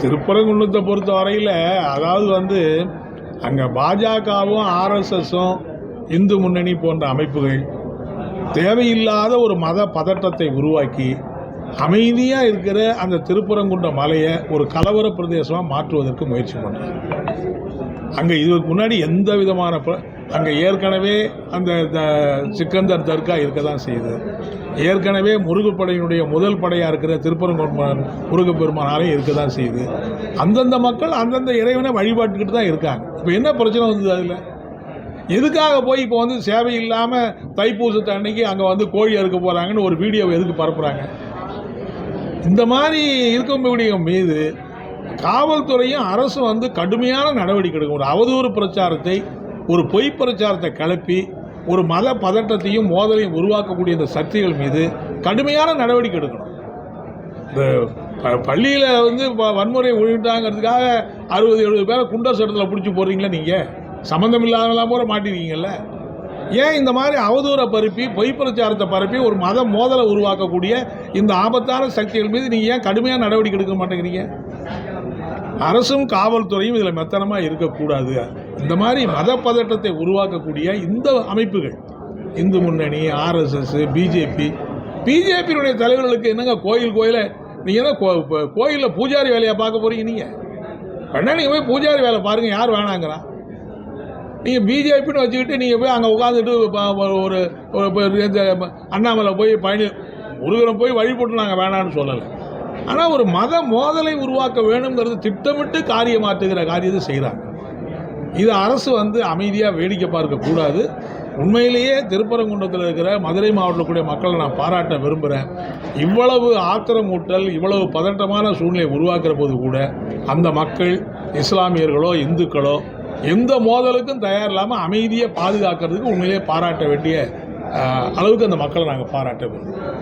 திருப்பரங்குன்றத்தை பொறுத்த வரையில் அதாவது வந்து அங்கே பாஜகவும் ஆர்எஸ்எஸும் இந்து முன்னணி போன்ற அமைப்புகள் தேவையில்லாத ஒரு மத பதட்டத்தை உருவாக்கி அமைதியாக இருக்கிற அந்த திருப்பரங்குன்ற மலையை ஒரு கலவர பிரதேசமாக மாற்றுவதற்கு முயற்சி பண்ணுறாங்க அங்கே இதுக்கு முன்னாடி எந்த விதமான ப- அங்கே ஏற்கனவே அந்த த- சிக்கந்தர் தர்கா இருக்க தான் செய்யுது. ஏற்கனவே முருகப்படையினுடைய முதல் படையாக இருக்கிற திருப்பரங்குன்றம் முருகப்பெருமானாலே இருக்க தான் செய்யுது. அந்தந்த மக்கள் அந்தந்த இறைவனை வழிபாட்டுக்கிட்டு தான் இருக்காங்க. இப்போ என்ன பிரச்சனை வந்தது அதில்? எதுக்காக போய் இப்போ வந்து சேவை இல்லாமல் தைப்பூசத்தை அன்னைக்கு அங்கே வந்து கோழி அறுக்க போகிறாங்கன்னு ஒரு வீடியோவை எதுக்கு பரப்புகிறாங்க இந்த மாதிரி இருக்கக்கூடிய மீது காவல்துறையும் அரசு வந்து கடுமையான நடவடிக்கை எடுக்கும். ஒரு அவதூறு பிரச்சாரத்தை ஒரு பொய் பிரச்சாரத்தை கிளப்பி ஒரு மத பதட்டத்தையும் மோதலையும் உருவாக்கக்கூடிய இந்த சக்திகள் மீது கடுமையான நடவடிக்கை எடுக்கணும். இந்த ப- வந்து வன்முறை ஒழிட்டாங்கிறதுக்காக அறுபது எழுபது பேரை குண்டர் சட்டத்தில் பிடிச்சி போகிறீங்களா நீங்கள் சம்மந்தம் இல்லாதெல்லாம் கூட மாட்டிருக்கீங்கல்ல? ஏன் இந்த மாதிரி அவதூறை பரப்பி பொய் பிரச்சாரத்தை பரப்பி ஒரு மத மோதலை உருவாக்கக்கூடிய இந்த ஆபத்தான சக்திகள் மீது நீங்கள் ஏன் கடுமையான நடவடிக்கை எடுக்க மாட்டேங்கிறீங்க? அரசும் காவல்துறையும் இதில் மெத்தனமாக இருக்கக்கூடாது. இந்த மாதிரி மத பதட்டத்தை உருவாக்கக்கூடிய இந்த அமைப்புகள் இந்து முன்னணி ஆர்எஸ்எஸ் பிஜேபி பிஜேபியினுடைய தலைவர்களுக்கு என்னங்க கோயில் கோயிலை? நீங்கள் என்ன கோ கோயிலில் பூஜாரி வேலையை பார்க்க போகிறீங்க நீங்கள் வேணா நீங்கள் போய் பூஜாரி வேலை பாருங்கள் யார் வேணாங்கிறா நீங்கள் பிஜேபின்னு வச்சுக்கிட்டு நீங்கள் போய் அங்கே உட்காந்துட்டு ஒரு அண்ணாமலை போய் பயணி முருகனை போய் வழிபட்டு நாங்கள் வேணான்னு சொல்லலை. ஆனால் ஒரு மத மோதலை உருவாக்க வேணுங்கிறது திட்டமிட்டு காரியமாற்றுகிற காரியத்தை செய்கிறாங்க இது அரசு வந்து அமைதியாக வேடிக்கை பார்க்கக்கூடாது உண்மையிலேயே திருப்பரங்குன்றத்தில் இருக்கிற மதுரை மாவட்டத்தில் கூடிய மக்களை நான் பாராட்ட விரும்புகிறேன் இவ்வளவு ஆத்திரமூட்டல் இவ்வளவு பதட்டமான சூழ்நிலையை உருவாக்குற போது கூட அந்த மக்கள் இஸ்லாமியர்களோ இந்துக்களோ எந்த மோதலுக்கும் தயார் இல்லாமல் அமைதியை பாதுகாக்கிறதுக்கு உண்மையிலேயே பாராட்ட வேண்டிய அளவுக்கு அந்த மக்களை நாங்கள் பாராட்ட விரும்புகிறோம்